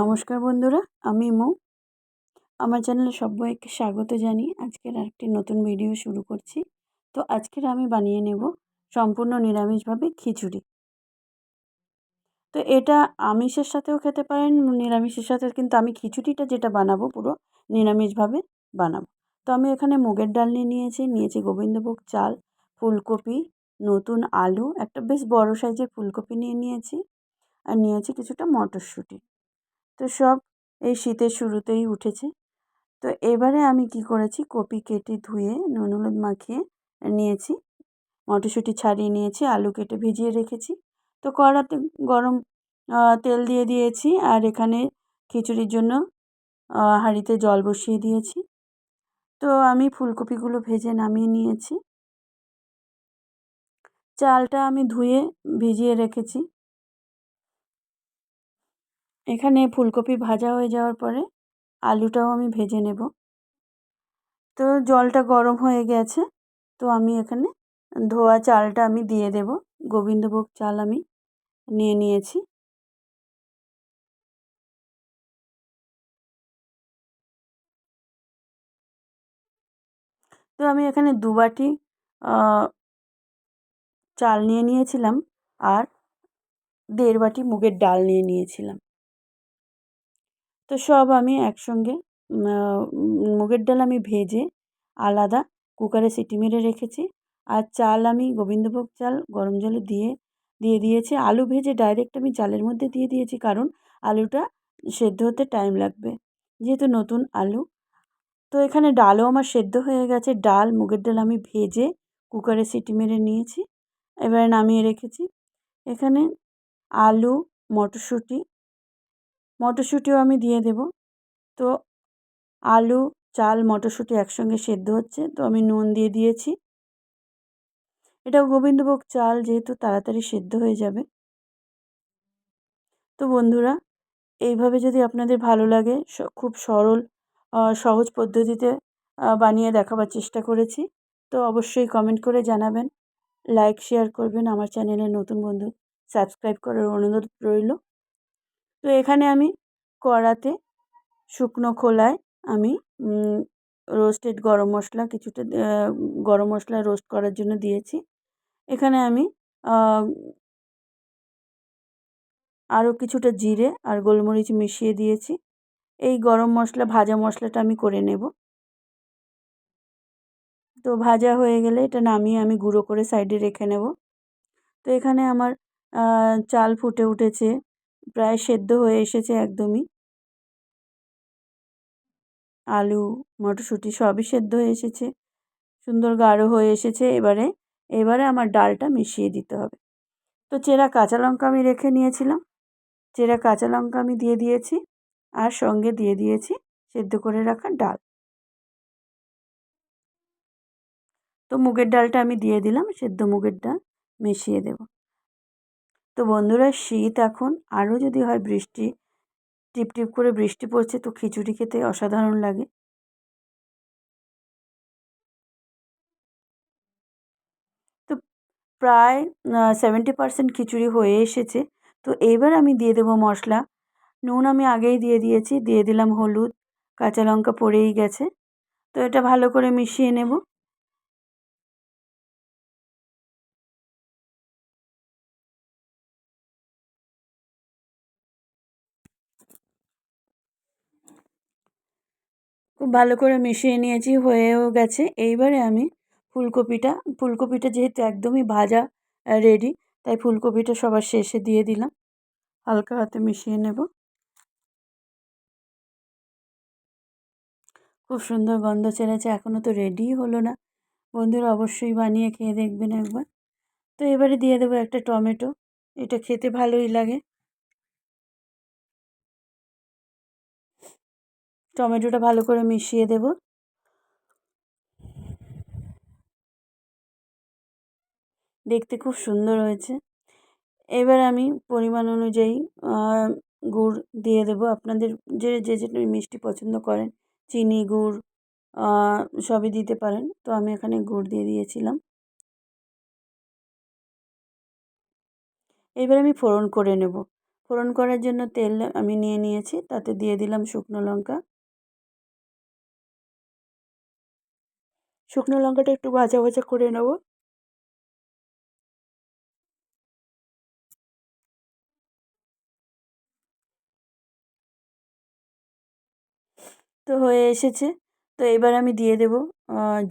নমস্কার বন্ধুরা, আমি মৌ। আমার চ্যানেলে সবাইকে স্বাগত জানিয়ে আজকের আরেকটি নতুন ভিডিও শুরু করছি। তো আজকের আমি বানিয়ে নেব সম্পূর্ণ নিরামিষভাবে খিচুড়ি। তো এটা আমিষের সাথেও খেতে পারেন, নিরামিষের সাথে কিন্তু আমি খিচুড়িটা যেটা বানাবো পুরো নিরামিষভাবে বানাবো। তো আমি এখানে মুগের ডাল নিয়ে নিয়েছি নিয়েছি গোবিন্দভোগ চাল, ফুলকপি, নতুন আলু, একটা বেশ বড় সাইজের ফুলকপি নিয়ে নিয়েছি, আর নিয়েছি কিছুটা মটরশুঁটি। তো সব এই শীতের শুরুতেই উঠেছে। তো এবারে আমি কি করেছি, কপি কেটে ধুয়ে নুন, হলুদ মাখিয়ে নিয়েছি। মটরশুঁটি ছাড়িয়ে নিয়েছি, আলু কেটে ভিজিয়ে রেখেছি। তো কড়াতে গরম তেল দিয়ে দিয়েছি আর এখানে খিচুড়ির জন্য হাঁড়িতে জল বসিয়ে দিয়েছি। তো আমি ফুলকপিগুলো ভেজে নামিয়ে নিয়েছি। চালটা আমি ধুয়ে ভিজিয়ে রেখেছি। এখানে ফুলকপি ভাজা হয়ে যাওয়ার পরে আলুটাও আমি ভেজে নেব। তো জলটা গরম হয়ে গেছে, তো আমি এখানে ধোয়া চালটা আমি দিয়ে দেব। গোবিন্দভোগ চাল আমি নিয়ে নিয়েছি। তো আমি এখানে দু বাটি চাল নিয়ে নিয়েছিলাম আর দেড় বাটি মুগের ডাল নিয়ে নিয়েছিলাম। তো সব আমি একসঙ্গে মুগের ডাল আমি ভেজে আলাদা কুকারে সিটি মেরে রেখেছি। আর চাল আমি গোবিন্দভোগ চাল গরম জলে দিয়ে দিয়ে দিয়েছি। আলু ভেজে ডাইরেক্ট আমি চালের মধ্যে দিয়ে দিয়েছি কারণ আলুটা সেদ্ধ হতে টাইম লাগবে। যেহেতু নতুন আলু, তো এখানে ডালও আমার সেদ্ধ হয়ে গেছে। ডাল, মুগের ডাল আমি ভেজে কুকারে সিটি মেরে নিয়েছি। এবারে নামিয়ে রেখেছি। এখানে আলু, মটরশুঁটি মটরশুঁটিও আমি দিয়ে দেব। তো আলু, চাল, মটরশুঁটি একসঙ্গে সেদ্ধ হচ্ছে, তো আমি নুন দিয়ে দিয়েছি। এটা গোবিন্দভোগ চাল যেহেতু তাড়াতাড়ি সেদ্ধ হয়ে যাবে। তো বন্ধুরা, এইভাবে যদি আপনাদের ভালো লাগে খুব সরল সহজ পদ্ধতিতে বানিয়ে দেখাবার চেষ্টা করেছি, তো অবশ্যই কমেন্ট করে জানাবেন। লাইক শেয়ার করবেন। আমার চ্যানেলের নতুন বন্ধু সাবস্ক্রাইব করার অনুরোধ রইল। তো এখানে আমি কড়াতে শুকনো খোলায় আমি রোস্টেড গরম মশলা কিছুটা গরম মশলা রোস্ট করার জন্য দিয়েছি। এখানে আমি আরও কিছুটা জিরে আর গোলমরিচ মিশিয়ে দিয়েছি। এই গরম মশলা, ভাজা মশলাটা আমি করে নেব। তো ভাজা হয়ে গেলে এটা নামিয়ে আমি গুঁড়ো করে সাইডে রেখে নেব। তো এখানে আমার চাল ফুটে উঠেছে। প্রায় সেদ্ধ হয়ে এসেছে একদমই। আলু, মটরশুঁটি সবই সেদ্ধ হয়ে এসেছে। সুন্দর গাঢ় হয়ে এসেছে এবারে এবারে আমার ডালটা মিশিয়ে দিতে হবে। তো চেরা কাঁচা লঙ্কা আমি রেখে নিয়েছিলাম। চেরা কাঁচা লঙ্কা আমি দিয়ে দিয়েছি আর সঙ্গে দিয়ে দিয়েছি সেদ্ধ করে রাখা ডাল। তো মুগের ডালটা আমি দিয়ে দিলাম, সেদ্ধ মুগের ডাল মিশিয়ে দেব। তো বন্ধুরা শীত এখন। আরও যদি হয় বৃষ্টি টিপ টিপ করে বৃষ্টি পড়ছে তো খিচুড়ি খেতে অসাধারণ লাগে। তো প্রায় সেভেন্টি পারসেন্ট খিচুড়ি হয়ে এসেছে। তো এবার আমি দিয়ে দেবো মশলা। নুন আমি আগেই দিয়ে দিয়েছি। দিয়ে দিলাম হলুদ, কাঁচা লঙ্কা পড়েই গেছে। তো এটা ভালো করে মিশিয়ে নেব। খুব ভালো করে মিশিয়ে নিয়েছি, হয়েও গেছে। এইবারে আমি ফুলকপিটা ফুলকপিটা যেহেতু একদমই ভাজা রেডি তাই ফুলকপিটা সবার শেষে দিয়ে দিলাম। হালকা হাতে মিশিয়ে নেব। খুব সুন্দর গন্ধ ছেড়েছে এখনও তো রেডিই হলো না। বন্ধুরা অবশ্যই বানিয়ে খেয়ে দেখবেন একবার। তো এবারে দিয়ে দেবো একটা টমেটো। এটা খেতে ভালোই লাগে। টমেটোটা ভালো করে মিশিয়ে দেব। দেখতে খুব সুন্দর হয়েছে। এবার আমি পরিমাণ অনুযায়ী গুড় দিয়ে দেবো। আপনাদের যে যে যেটা মিষ্টি পছন্দ করেন, চিনি, গুড় সবই দিতে পারেন। তো আমি এখানে গুড় দিয়ে দিয়েছিলাম। এবার আমি ফোড়ন করে নেব। ফোড়ন করার জন্য তেল আমি নিয়ে নিয়েছি। তাতে দিয়ে দিলাম শুকনো লঙ্কা। শুকনো লঙ্কাটা একটু ভাজা ভাজা করে নেব। তো হয়ে এসেছে। তো এবার আমি দিয়ে দেব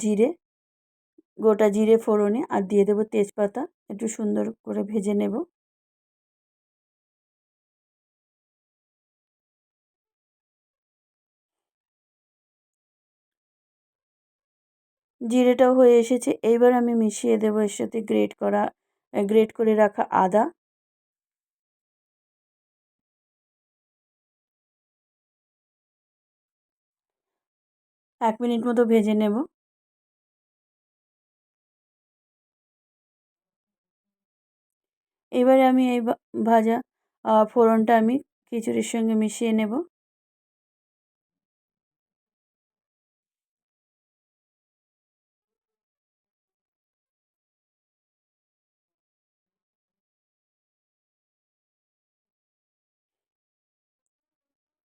জিরে, গোটা জিরে ফোড়নে, আর দিয়ে দেবো তেজপাতা। একটু সুন্দর করে ভেজে নেব। জিরেটাও হয়ে এসেছে। এইবার আমি মিশিয়ে দেবো এর সাথে গ্রেট করা গ্রেট করে রাখা আদা। এক মিনিট মতো ভেজে নেব। এবারে আমি এই ভাজা ফোড়নটা আমি খিচুড়ির সঙ্গে মিশিয়ে নেব।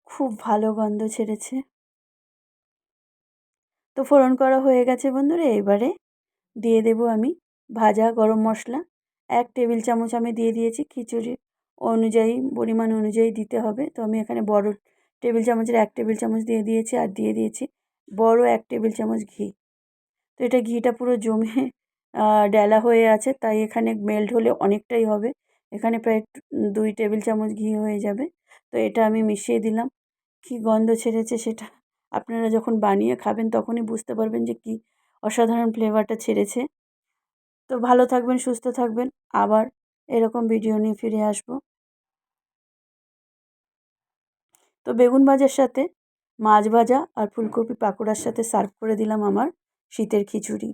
খুব ভালো গন্ধ ছেড়েছে। তো ফোড়ন করা হয়ে গেছে বন্ধুরা, এবারে দিয়ে দেব আমি ভাজা গরম মশলা। এক টেবিল চামচ আমি দিয়ে দিয়েছি খিচুড়ি অনুযায়ী, পরিমাণ অনুযায়ী দিতে হবে। তো আমি এখানে বড় টেবিল চামচের এক টেবিল চামচ দিয়ে দিয়েছি আর দিয়ে দিয়েছি বড় এক টেবিল চামচ ঘি। তো এটা ঘিটা পুরো জমে ডেলা হয়ে আছে, তাই এখানে মেল্ট হলে অনেকটাই হবে। এখানে প্রায় দুই টেবিল চামচ ঘি হয়ে যাবে। তো এটা আমি মিশিয়ে দিলাম। কী গন্ধ ছেড়েছে সেটা? আপনারা যখন বানিয়ে খাবেন তখনই বুঝতে পারবেন যে কী অসাধারণ ফ্লেভারটা ছেড়েছে। তো ভালো থাকবেন, সুস্থ থাকবেন। আবার এরকম ভিডিও নিয়ে ফিরে আসব। তো বেগুন ভাজার সাথে মাছ ভাজা আর ফুলকপি পাকোড়ার সাথে সার্ভ করে দিলাম আমার শীতের খিচুড়ি।